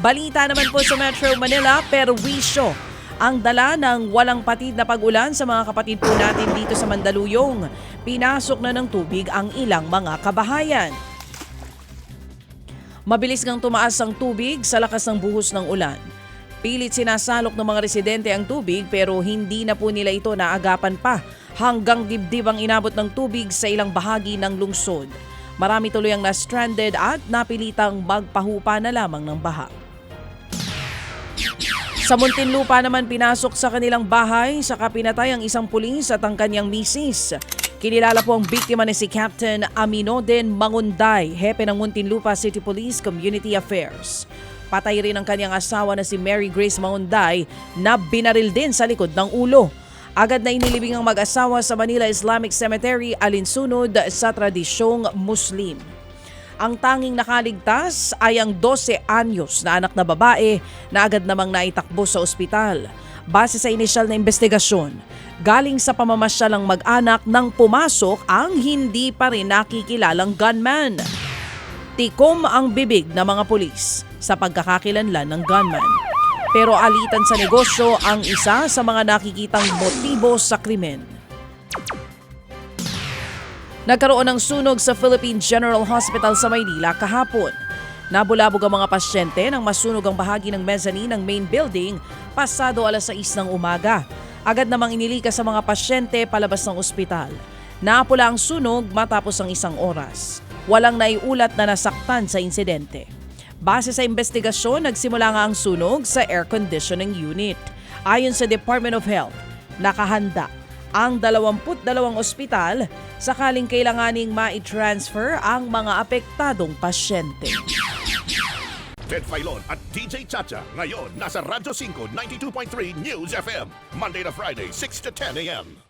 Balita naman po sa Metro Manila, perwisyo ang dala ng walang patid na pag-ulan sa mga kapatid po natin dito sa Mandaluyong. Pinasok na ng tubig ang ilang mga kabahayan. Mabilis ngang tumaas ang tubig sa lakas ng buhos ng ulan. Pilit sinasalok ng mga residente ang tubig pero hindi na po nila ito naagapan pa hanggang dibdib ang inabot ng tubig sa ilang bahagi ng lungsod. Marami tuloy ang na-stranded at napilitang magpahupa na lamang ng baha. Sa Muntinlupa naman pinasok sa kanilang bahay sa kapinatay ang isang pulis at ang kanyang misis. Kinilala po ang biktima ni si Captain Aminoden Mangunday, hepe ng Muntinlupa City Police Community Affairs. Patay rin ang kanyang asawa na si Mary Grace Mangunday na binaril din sa likod ng ulo. Agad na inilibing ang mag-asawa sa Manila Islamic Cemetery alinsunod sa tradisyong Muslim. Ang tanging nakaligtas ay ang 12 anyos na anak na babae na agad namang naitakbo sa ospital. Base sa inisyal na investigasyon, galing sa pamamasyalang mag-anak nang pumasok ang hindi pa rin nakikilalang gunman. Tikom ang bibig ng mga pulis sa pagkakakilanlan ng gunman. Pero alitan sa negosyo ang isa sa mga nakikitang motibo sa krimen. Nagkaroon ng sunog sa Philippine General Hospital sa Maynila kahapon. Nabulabog ang mga pasyente nang masunog ang bahagi ng mezzanine ng main building pasado alas 6 ng umaga. Agad namang inilikas sa mga pasyente palabas ng ospital. Napula ang sunog matapos ang isang oras. Walang naiulat na nasaktan sa insidente. Base sa investigasyon, nagsimula nga ang sunog sa air conditioning unit. Ayon sa Department of Health, nakahanda ang 22 ospital sakaling kailanganing ma-transfer ang mga apektadong pasyente. Ted Filon at DJ Chacha. Ngayon, nasa Radyo 5, 92.3 News FM. Monday to Friday, 6 to 10 a.m.